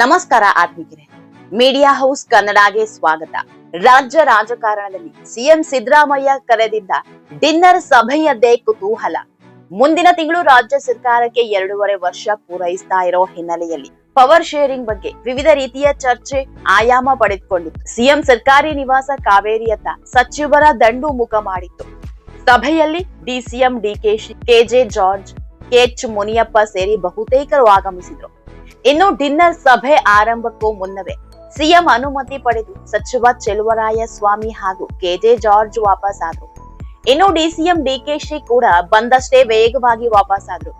ನಮಸ್ಕಾರ ಆತ್ಮಿಕರೆ. Media house ಕನ್ನಡಗೆ ಸ್ವಾಗತ. ರಾಜ್ಯ ರಾಜಕಾರಣದಲ್ಲಿ ಸಿಎಂ ಸಿದ್ದರಾಮಯ್ಯ ಕರೆದಿದ್ದ ಡಿನ್ನರ್ ಸಭೆಯದ್ದೇ ಕುತೂಹಲ. ಮುಂದಿನ ತಿಂಗಳು ರಾಜ್ಯ ಸರ್ಕಾರಕ್ಕೆ ಎರಡೂವರೆ ವರ್ಷ ಪೂರೈಸ್ತಾ ಇರೋ ಹಿನ್ನೆಲೆಯಲ್ಲಿ ಪವರ್ ಶೇರಿಂಗ್ ಬಗ್ಗೆ ವಿವಿಧ ರೀತಿಯ ಚರ್ಚೆ ಆಯಾಮ ಪಡೆದುಕೊಂಡಿತ್ತು. ಸಿಎಂ ಸರ್ಕಾರಿ ನಿವಾಸ ಕಾವೇರಿಯತ್ತ ಸಚಿವರ ದಂಡು ಮುಖ ಮಾಡಿತ್ತು. ಸಭೆಯಲ್ಲಿ DCM DKShi KJ George KH Muniyappa ಸೇರಿ ಬಹುತೇಕರು ಆಗಮಿಸಿದ್ರು. ಇನ್ನು ಡಿನ್ನರ್ ಸಭೆ ಆರಂಭಕ್ಕೂ ಮುನ್ನವೇ ಸಿಎಂ ಅನುಮತಿ ಪಡೆದು ಸಚಿವ ಚೆಲುವರಾಯ ಸ್ವಾಮಿ ಹಾಗೂ ಕೆಜೆ ಜಾರ್ಜ್ ವಾಪಸ್ ಆದ್ರು. ಇನ್ನು ಡಿಸಿಎಂ ಡಿಕೆಶಿ ಕೂಡ ಬಂದಷ್ಟೇ ವೇಗವಾಗಿ ವಾಪಸ್ ಆದ್ರು.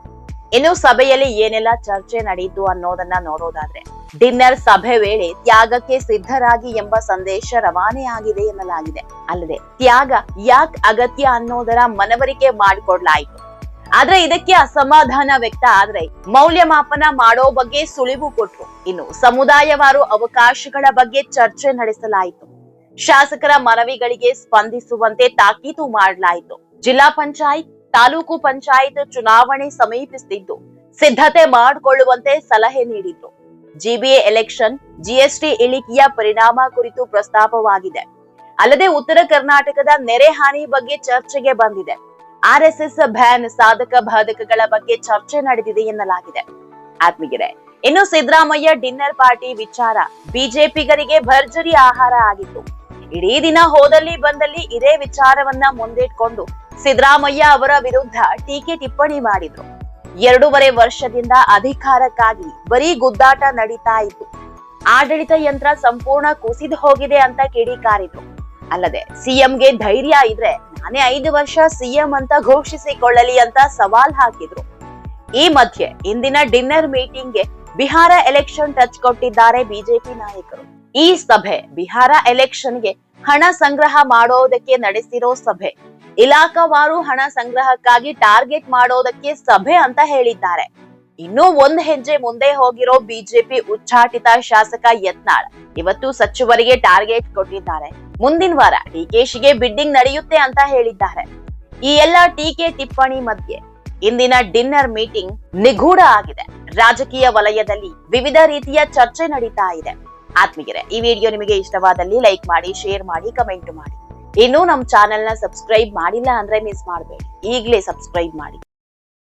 ಇನ್ನು ಸಭೆಯಲ್ಲಿ ಏನೆಲ್ಲ ಚರ್ಚೆ ನಡೆಯಿತು ಅನ್ನೋದನ್ನ ನೋಡೋದಾದ್ರೆ ಡಿನ್ನರ್ ಸಭೆ ವೇಳೆ ತ್ಯಾಗಕ್ಕೆ ಸಿದ್ಧರಾಗಿ ಎಂಬ ಸಂದೇಶ ರವಾನೆ ಆಗಿದೆ ಎನ್ನಲಾಗಿದೆ. ಅಲ್ಲದೆ ತ್ಯಾಗ ಯಾಕ್ ಅಗತ್ಯ ಅನ್ನೋದರ ಮನವರಿಕೆ ಮಾಡಿಕೊಡ್ಲಾಯಿತು. ಆದ್ರೆ ಇದಕ್ಕೆ ಅಸಮಾಧಾನ ವ್ಯಕ್ತ ಆದ್ರೆ ಮೌಲ್ಯಮಾಪನ ಮಾಡೋ ಬಗ್ಗೆ ಸುಳಿವು ಕೊಟ್ರು. ಇನ್ನು ಸಮುದಾಯವಾರು ಅವಕಾಶಗಳ ಬಗ್ಗೆ ಚರ್ಚೆ ನಡೆಸಲಾಯಿತು. ಶಾಸಕರ ಮನವಿಗಳಿಗೆ ಸ್ಪಂದಿಸುವಂತೆ ತಾಕೀತು ಮಾಡಲಾಯಿತು. ಜಿಲ್ಲಾ ಪಂಚಾಯತ್, ತಾಲೂಕು ಪಂಚಾಯತ್ ಚುನಾವಣೆ ಸಮೀಪಿಸುತ್ತಿದ್ದು ಸಿದ್ಧತೆ ಮಾಡಿಕೊಳ್ಳುವಂತೆ ಸಲಹೆ ನೀಡಿದ್ರು. ಜಿಬಿಎ ಎಲೆಕ್ಷನ್, ಜಿಎಸ್ಟಿ ಇಳಿಕೆಯ ಪರಿಣಾಮ ಕುರಿತು ಪ್ರಸ್ತಾಪವಾಗಿದೆ. ಅಲ್ಲದೆ ಉತ್ತರ ಕರ್ನಾಟಕದ ನೆರೆ ಹಾನಿ ಬಗ್ಗೆ ಚರ್ಚೆಗೆ ಬಂದಿದೆ. ಆರ್ಎಸ್ಎಸ್ ಬ್ಯಾನ್ ಸಾಧಕ ಬಾಧಕಗಳ ಬಗ್ಗೆ ಚರ್ಚೆ ನಡೆದಿದೆ ಎನ್ನಲಾಗಿದೆ. ಆತ್ಮಗಿರೆ ಇನ್ನು ಸಿದ್ದರಾಮಯ್ಯ ಡಿನ್ನರ್ ಪಾರ್ಟಿ ವಿಚಾರ. ಬಿಜೆಪಿಗರಿಗೆ ಭರ್ಜರಿ ಆಹಾರ ಆಗಿತ್ತು. ಇಡೀ ದಿನ ಹೋದಲ್ಲಿ ಬಂದಲ್ಲಿ ಇದೇ ವಿಚಾರವನ್ನ ಮುಂದಿಟ್ಕೊಂಡು ಸಿದ್ದರಾಮಯ್ಯ ಅವರ ವಿರುದ್ಧ ಟೀಕೆ ಟಿಪ್ಪಣಿ ಮಾಡಿದ್ರು. ಎರಡೂವರೆ ವರ್ಷದಿಂದ ಅಧಿಕಾರಕ್ಕಾಗಿ ಬರೀ ಗುದ್ದಾಟ ನಡೀತಾ ಇತ್ತು. ಆಡಳಿತ ಯಂತ್ರ ಸಂಪೂರ್ಣ ಕುಸಿದು ಹೋಗಿದೆ ಅಂತ ಕಿಡಿಕಾರಿದ್ರು. ಅಲ್ಲದೆ ಸಿಎಂಗೆ ಧೈರ್ಯ ಇದ್ರೆ ನಾನೇ ಐದು ವರ್ಷ ಸಿಎಂ ಅಂತ ಘೋಷಿಸಿಕೊಳ್ಳಲಿ ಅಂತ ಸವಾಲ್ ಹಾಕಿದ್ರು. ಈ ಮಧ್ಯೆ ಇಂದಿನ ಡಿನ್ನರ್ ಮೀಟಿಂಗ್ಗೆ ಬಿಹಾರ ಎಲೆಕ್ಷನ್ ಟಚ್ ಕೊಟ್ಟಿದ್ದಾರೆ ಬಿಜೆಪಿ ನಾಯಕರು. ಈ ಸಭೆ ಬಿಹಾರ ಎಲೆಕ್ಷನ್ಗೆ ಹಣ ಸಂಗ್ರಹ ಮಾಡೋದಕ್ಕೆ ನಡೆಸಿರೋ ಸಭೆ. ಇಲಾಖಾವಾರು ಹಣ ಸಂಗ್ರಹಕ್ಕಾಗಿ ಟಾರ್ಗೆಟ್ ಮಾಡೋದಕ್ಕೆ ಸಭೆ ಅಂತ ಹೇಳಿದ್ದಾರೆ. ಇನ್ನೂ ಒಂದ್ ಹೆಜ್ಜೆ ಮುಂದೆ ಹೋಗಿರೋ ಬಿಜೆಪಿ ಉಚ್ಚಾಟಿತ ಶಾಸಕ ಯತ್ನಾಳ್ ಇವತ್ತು ಸಚಿವರಿಗೆ ಟಾರ್ಗೆಟ್ ಕೊಟ್ಟಿದ್ದಾರೆ. ಮುಂದಿನ ವಾರ ಡಿಕೆಶಿಗೆ ಬಿಡ್ಡಿಂಗ್ ನಡೆಯುತ್ತೆ ಅಂತ ಹೇಳಿದ್ದಾರೆ. ಈ ಎಲ್ಲ ಟೀಕೆ ಟಿಪ್ಪಣಿ ಮಧ್ಯೆ ಇಂದಿನ ಡಿನ್ನರ್ ಮೀಟಿಂಗ್ ನಿಗೂಢ ಆಗಿದೆ. ರಾಜಕೀಯ ವಲಯದಲ್ಲಿ ವಿವಿಧ ರೀತಿಯ ಚರ್ಚೆ ನಡೀತಾ ಇದೆ. ಆತ್ಮೀಗೆರೆ ಈ ವಿಡಿಯೋ ನಿಮಗೆ ಇಷ್ಟವಾದಲ್ಲಿ ಲೈಕ್ ಮಾಡಿ, ಶೇರ್ ಮಾಡಿ, ಕಮೆಂಟ್ ಮಾಡಿ. ಇನ್ನೂ ನಮ್ಮ ಚಾನೆಲ್ನ ಸಬ್ಸ್ಕ್ರೈಬ್ ಮಾಡಿಲ್ಲ ಅಂದ್ರೆ ಮಿಸ್ ಮಾಡಬೇಡಿ. ಈಗಲೇ ಸಬ್ಸ್ಕ್ರೈಬ್ ಮಾಡಿ.